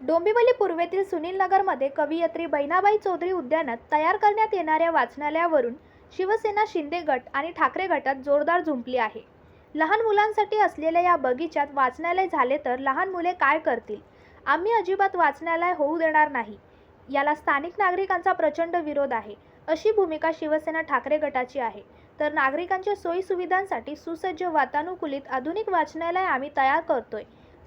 डोंबिवली पूर्वेतील सुनील नगरमध्ये कवयित्री बहिणाबाई चौधरी उद्यानात तयार करण्यात येणाऱ्या वाचनालयावरून शिवसेना शिंदे गट आणि ठाकरे गटात जोरदार झुंपली आहे. लहान मुलांसाठी असलेल्या या बगीच्यात वाचनालय झाले तर लहान मुले काय करतील? आम्ही अजिबात वाचनालय होऊ देणार नाही. याला स्थानिक नागरिकांचा प्रचंड विरोध आहे. अशी भूमिका शिवसेना ठाकरे गटाची आहे. तर नागरिकांच्या सोयीसुविधांसाठी सुसज्ज वातानुकूलित आधुनिक वाचनालय आम्ही तयार करतोय.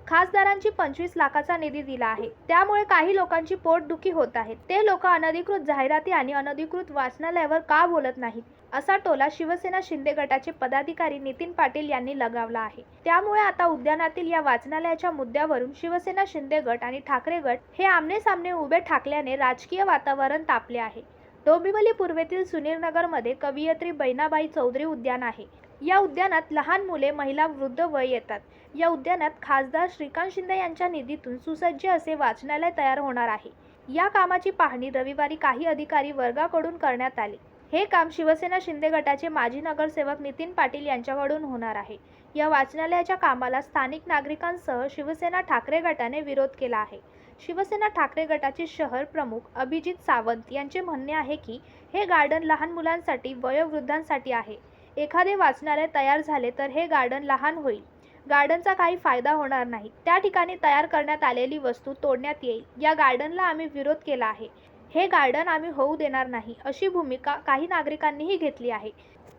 खासदारांची पंचवीस लाखाचा निधी दिला आहे. त्यामुळे काही लोकांची पोटदुखी होत आहे. ते लोक अनधिकृत जाहिराती आणि अनधिकृत वाचनालयावर का बोलत नाहीत? असा टोला शिवसेना शिंदे गटाचे पदाधिकारी नितीन पाटील यांनी लगावला आहे. त्यामुळे आता उद्यानातील या वाचनालयाच्या मुद्द्यावरून शिवसेना शिंदे गट आणि ठाकरे गट हे आमने सामने उभे ठाकल्याने राजकीय वातावरण तापले आहे. डोंबिवली पूर्वेतील सुनीरनगरमध्ये कवयित्री बहिणाबाई चौधरी उद्यान आहे. या उद्यानात लहान मुले महिला वृद्ध वय येतात. या उद्यानात खासदार श्रीकांत शिंदे यांच्या निधीतून सुसज्ज असे वाचनालय तयार होणार आहे. या कामाची पाहणी रविवारी काही अधिकारी वर्गाकडून करण्यात आली. हे काम शिवसेना शिंदे गटाचे माजी नगरसेवक नितीन पाटील यांच्याकडून होणार आहे. या वाचनालयाच्या कामाला स्थानिक नागरिकांसह शिवसेना ठाकरे गटाने विरोध केला आहे. शिवसेना ठाकरे गटाचे शहर प्रमुख अभिजित सावंत यांचे म्हणणे आहे की हे गार्डन लहान मुलांसाठी वयोवृद्धांसाठी आहे. एखादे वाचनालय तयार झाले तर हे गार्डन लहान होईल. गार्डनचा काही फायदा होणार नाही. त्या ठिकाणी तयार करण्यात आलेली वस्तू तोडण्यात येईल. या गार्डनला आम्ही विरोध केला आहे. हे गार्डन आम्ही होऊ देणार नाही अशी भूमिका काही नागरिकांनीही घेतली आहे.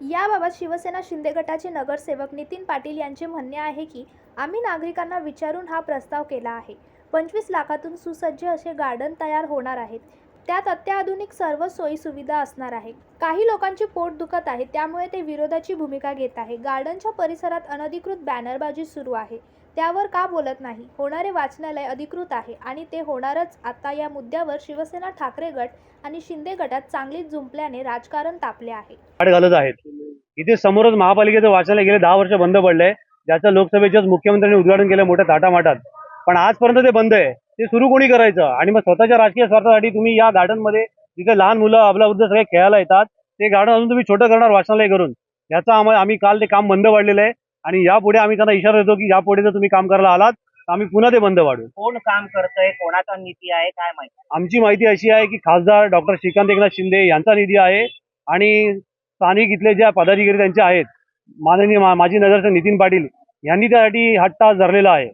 याबाबत शिवसेना शिंदे गटाचे नगरसेवक नितीन पाटील यांचे म्हणणे आहे की आम्ही नागरिकांना विचारून हा प्रस्ताव केला आहे. पंचवीस लाखातून सुसज्ज असे गार्डन तयार होणार आहेत. त्यात अत्याधुनिक सर्व सोयीसुविधा असणार आहे काही लोकांचे पोट दुखत आहे त्यामुळे ते विरोधाची भूमिका घेत आहे. गार्डनच्या परिसरात अनधिकृत बॅनरबाजी सुरू आहे. त्यावर का बोलत नाही? होणारे वाचनालय अधिकृत आहे आणि ते होणारच. आता या मुद्द्यावर शिवसेना ठाकरे गट आणि शिंदे गटात चांगलीच जुंपल्याने राजकारण तापले आहे. घालत आहेत. इथे समोरच महापालिकेचं वाचनालय गेले दहा वर्ष बंद पडलंय ज्याचं लोकसभेच्याच मुख्यमंत्र्यांनी उद्घाटन केलं मोठ्या थाटामाटात. पण आजपर्यंत ते बंद आहे ते सुरू कोणी करायचं? आणि मग स्वतःच्या राजकीय स्वार्थासाठी तुम्ही या गार्डनमध्ये जिथे लहान मुलं अबलावृद्ध सगळे खेळायला येतात. ते गार्डन अजून तुम्ही छोटं करणार वाचनालय करून. याचा आम्हाला आम्ही काल ते काम बंद पाडलेलं आहे. आणि यापुढे आम्ही त्यांना इशारा देतो की यापुढे जर तुम्ही काम करायला आलात तर आम्ही पुन्हा ते बंद पाडू. कोण काम करतंय? कोणाचा नीती आहे? काय माहिती? आमची माहिती अशी आहे की खासदार डॉक्टर श्रीकांत एकनाथ शिंदे यांचा निधी आहे. आणि स्थानिक इथले ज्या पदाधिकारी त्यांचे आहेत माननीय माजी नगरसेवक नितीन पाटील यांनी त्यासाठी हट्टा धरलेला आहे.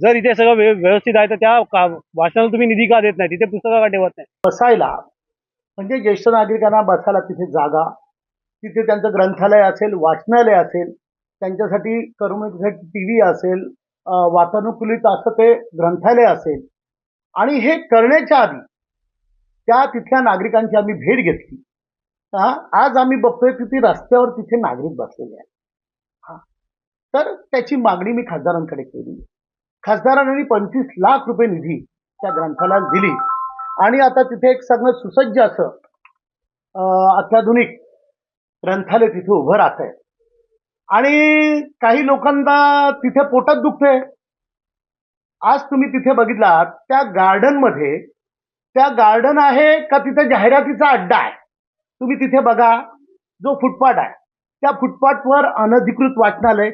जर इथे सगळं व्यवस्थित आहे तर त्या का- वाचनाला तुम्ही निधी का देत नाही? तिथे पुस्तकं का ठेवत नाही? बसायला. म्हणजे ज्येष्ठ नागरिकांना बसायला तिथे जागा तिथे त्यांचं ग्रंथालय असेल वाचनालय असेल त्यांच्यासाठी करमणुकीसाठी टी व्ही असेल वातानुकूलित असं ते ग्रंथालय असेल. आणि हे करण्याच्या आधी त्या तिथल्या नागरिकांची आम्ही भेट घेतली. आज आम्ही बघतोय की ती रस्त्यावर तिथे नागरिक बसलेले आहेत. हा. तर त्याची मागणी मी खासदारांकडे केली. खासदारांनी पंचवीस लाख रुपये निधी त्या ग्रंथालयाला दिली. आणि आता तिथे एक सगळं सुसज्ज असं अत्याधुनिक ग्रंथालय तिथे उभं राहत आहे आणि काही लोकांना तिथे पोटात दुखतंय. आज तुम्ही तिथे बघितलात त्या गार्डनमध्ये त्या गार्डन आहे का तिथे जाहिरातीचा अड्डा आहे? तुम्ही तिथे बघा जो फुटपाथ आहे. त्या फुटपाथवर अनधिकृत वाचनालय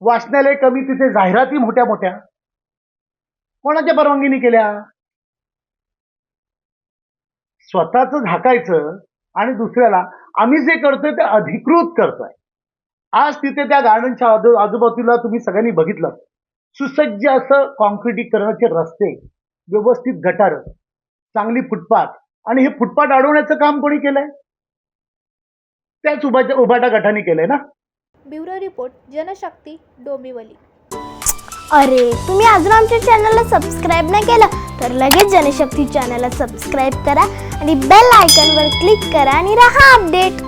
वाचनालय कमी तिथे जाहिराती मोठ्या मोठ्या. कोणाच्या परवानगीने केल्या? स्वतःच झाकायचं आणि दुसऱ्याला आम्ही जे करतोय ते अधिकृत करतोय. आज तिथे त्या गार्डनच्या आजू आजूबाजूला तुम्ही सगळ्यांनी बघितलं. सुसज्ज असं कॉन्क्रिटीकरणाचे रस्ते व्यवस्थित गटार चांगली फुटपाथ. आणि हे फुटपाथ अडवण्याचं काम कोणी केलंय? त्याच उभाच्या उभाटा गटाने केलंय ना? Bureau report Janshakti Dombivli. अरे तुम्ही अजून आमच्या चॅनलला सबस्क्राईब नाही केलं तर लगेच जनशक्ती चॅनलला सबस्क्राईब करा आणि बेल आयकॉनवर क्लिक करा आणि राहा अपडेट